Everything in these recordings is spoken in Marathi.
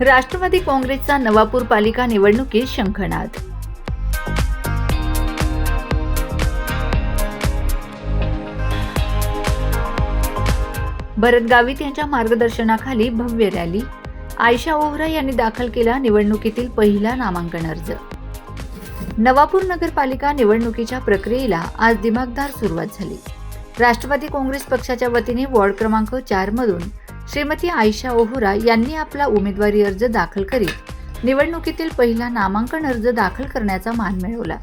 राष्ट्रवादी काँग्रेसचा नवापूर पालिका निवडणुकीत शंखनाद. भरत गावित यांच्या मार्गदर्शनाखाली भव्य रॅली. आयशा ओहरा यांनी दाखल केला निवडणुकीतील पहिला नामांकन अर्ज. नवापूर नगरपालिका निवडणुकीच्या प्रक्रियेला आज दिमागदार सुरुवात झाली. राष्ट्रवादी काँग्रेस पक्षाच्या वतीने वॉर्ड क्रमांक चार मधून श्रीमती आयशा ओहुरा यांनी आपला उमेदवारी अर्ज दाखल करीत निवडणुकीतील पहिला नामांकन अर्ज दाखल करण्याचा मान मिळवला.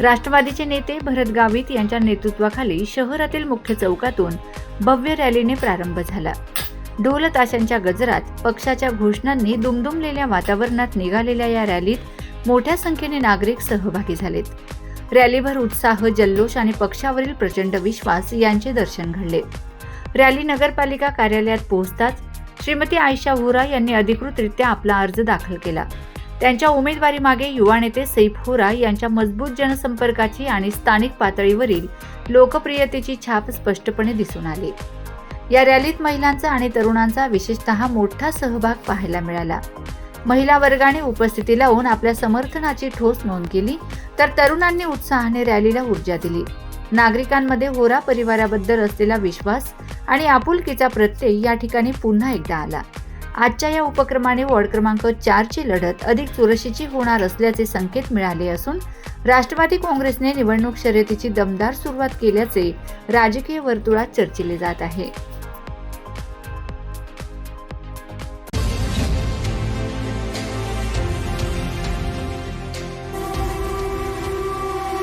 राष्ट्रवादीचे नेते भरत गावित यांच्या नेतृत्वाखाली शहरातील मुख्य चौकातून भव्य रॅलीने प्रारंभ झाला. ढोल ताशांच्या गजरात पक्षाच्या घोषणांनी दुमदुमलेल्या वातावरणात निघालेल्या या रॅलीत मोठ्या संख्येने नागरिक सहभागी झालेत. रॅलीभर उत्साह जल्लोष आणि पक्षावरील प्रचंड विश्वास यांचे दर्शन घडले. रॅली नगरपालिका कार्यालयात पोहोचताच श्रीमती आयशा होरा यांनी अधिकृतरित्या आपला अर्ज दाखल केला. त्यांच्या उमेदवारीमागे युवा नेते सैफ होरा यांच्या मजबूत जनसंपर्काची आणि स्थानिक पातळीवरील लोकप्रियतेची छाप स्पष्टपणे दिसून आली. या रॅलीत महिलांचा आणि तरुणांचा विशेषतः मोठा सहभाग पाहायला मिळाला. महिला वर्गाने उपस्थिती लावून आपल्या समर्थनाची ठोस नोंद केली तर तरुणांनी उत्साहाने रॅलीला ऊर्जा दिली. नागरिकांमध्ये होरा परिवाराबद्दल असलेला विश्वास आणि आपुलकीचा प्रत्यय या ठिकाणी पुन्हा एकदा आला. आजच्या या उपक्रमाने वॉर्ड क्रमांक चारची लढत अधिक चुरशीची होणार असल्याचे संकेत मिळाले असून राष्ट्रवादी काँग्रेसने निवडणूक शर्यतीची दमदार सुरुवात केल्याचे राजकीय वर्तुळात चर्चिले जात आहे.